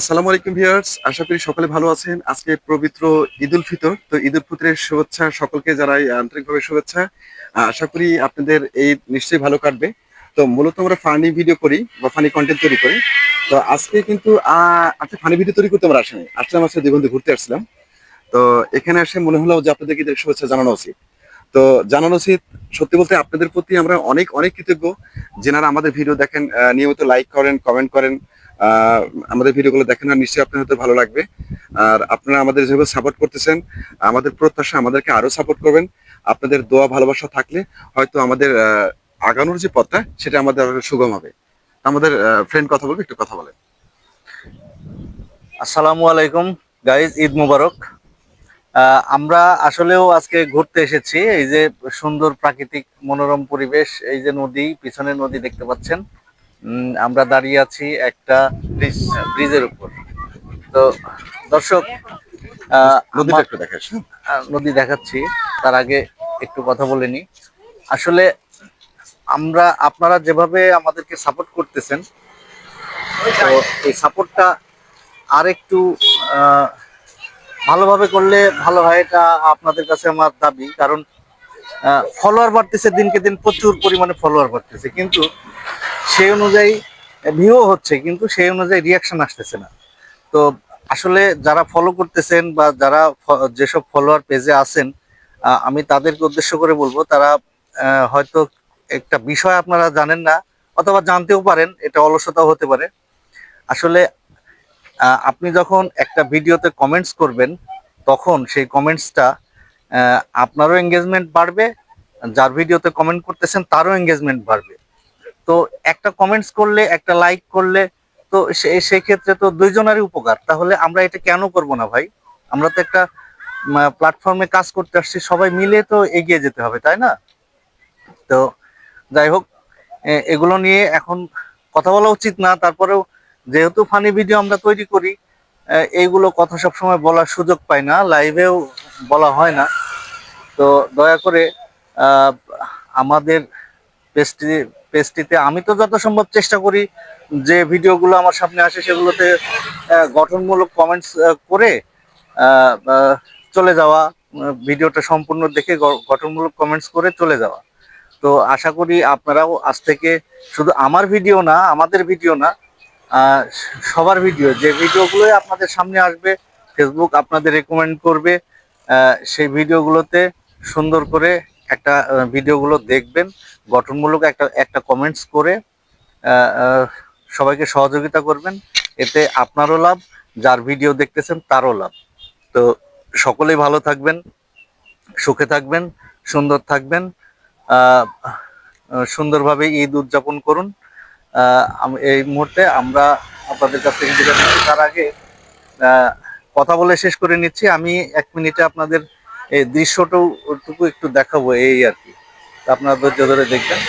আসসালামু আলাইকুম ভিউয়ার্স, আশা করি সকলে ভালো আছেন। আজকে পবিত্র ঈদ উল ফিতর, তো ঈদ উল ফিতরের শুভেচ্ছা সকলকে জানাই আন্তরিকভাবে শুভেচ্ছা। আশা করি আপনাদের এই নিশ্চয়ই ভালো কাটবে। তো মূলত আমরা ফানি ভিডিও করি বা ফানি কন্টেন্ট তৈরি করি। তো আজকে কিন্তু আজকে ফানি ভিডিও তৈরি করতে আমরা আসেনি। আসলাম আজকে দুই ঘুরতে আসছিলাম। তো এখানে আসে মনে হলো যে আপনাদেরকে ঈদের শুভেচ্ছা জানানো উচিত। তো জানানো উচিত, সত্যি বলতে আপনাদের প্রতি আমরা অনেক অনেক কৃতজ্ঞ। যেনারা আমাদের ভিডিও দেখেন নিয়মিত লাইক করেন কমেন্ট করেন। আমাদের ভিডিওগুলো দেখেন আর নিশ্চয়ই আপনার হয়তো ভালো লাগবে। আর আপনারা আমাদের যেভাবে সাপোর্ট করতেছেন, আমাদের প্রত্যাশা আমাদেরকে আরও সাপোর্ট করবেন। আপনাদের দোয়া, ভালোবাসা থাকলে হয়তো আমাদের আগানোর যে পথটা, সেটা আমাদের সুগম হবে। আমাদের ফ্রেন্ড কথা বলবে, একটু কথা বলেন। আসসালামু আলাইকুম গাইজ ঈদ মুবারক। আমরা আসলেও আজকে ঘুরতে এসেছি, এই যে সুন্দর প্রাকৃতিক মনোরম পরিবেশ, এই যে নদী পিছনে নদী দেখতে পাচ্ছেন। আমরা দাঁড়িয়ে আছি একটা ব্রিজ ব্রিজের উপর। তো দর্শক নদীটা একটু দেখাস নদী দেখাচ্ছি তার আগে একটু কথা বলে নি। আসলে আমরা আপনারা যেভাবে আমাদেরকে সাপোর্ট করতেছেন তো এই সাপোর্টটা আর একটু আহ, ভালোভাবে করলে ভালো হয় এটা আপনাদের কাছে আমার দাবি। কারণ ফলোয়ার বাড়তেছে দিনকে দিন প্রচুর পরিমাণে ফলোয়ার বাড়তেছে। কিন্তু সেই অনুযায়ী ভিউ হচ্ছে, কিন্তু সেই অনুযায়ী রিয়াকশন আসতেছে না। তো আসলে যারা ফলো করতেছেন বা যারা যেসব ফলোয়ার পেজে আছেন আমি তাদেরকে উদ্দেশ্য করে বলব, তারা হয়তো একটা বিষয় আপনারা জানেন না, অথবা জানতেও পারেন, এটা অলসতাও হতে পারে। আসলে আপনি যখন একটা ভিডিওতে কমেন্টস করবেন, তখন সেই কমেন্টসটা আপনারও এঙ্গেজমেন্ট বাড়বে, যার ভিডিওতে কমেন্ট করতেছেন, তারও এঙ্গেজমেন্ট বাড়বে। তো একটা কমেন্টস করলে, একটা লাইক করলে, তো সে- সেই ক্ষেত্রে তো দুইজনেরই উপকার। তাহলে আমরা এটা কেন করব না ভাই? আমরা তো একটা প্ল্যাটফর্মে কাজ করতে আসছি, সবাই মিলে তো এগিয়ে যেতে হবে, তাই না? তো যাই হোক এগুলো নিয়ে এখন কথা বলা উচিত না, তারপরেও যেহেতু ফানি ভিডিও আমরা তৈরি করি এইগুলো কথা সবসময় বলার সুযোগ পাই না লাইভেও বলা হয় না। তো দয়া করে আমাদের পেজটি পেজটিতে আমি তো যত সম্ভব চেষ্টা করি যে ভিডিওগুলো আমার সামনে আসে সেগুলোতে গঠনমূলক কমেন্টস করে চলে যাওয়া ভিডিওটা সম্পূর্ণ দেখে গঠনমূলক কমেন্টস করে চলে যাওয়া। তো আশা করি আপনারাও আজ থেকে শুধু আমার ভিডিও না, আমাদের ভিডিও না সবার ভিডিও, যে ভিডিওগুলোই আপনাদের সামনে আসবে ফেসবুক আপনাদের রেকমেন্ড করবে সেই ভিডিওগুলোতে সুন্দর করে একটা ভিডিওগুলো দেখবেন, গঠনমূলক একটা একটা কমেন্টস করে সবাইকে সহযোগিতা করবেন। এতে আপনারও লাভ, যার ভিডিও দেখতেছেন তারও লাভ। তো সকলেই ভালো থাকবেন, সুখে থাকবেন, সুন্দর থাকবেন সুন্দরভাবে ঈদ উদযাপন করুন। এই মুহূর্তে আমরা আপনাদের কাছ থেকে তার আগে কথা বলে শেষ করে নিচ্ছি। আমি এক মিনিটে আপনাদের এই দৃশ্যটুকু একটু দেখাবো এই আর কি। আপনারা ধৈর্য ধরে দেখবেন।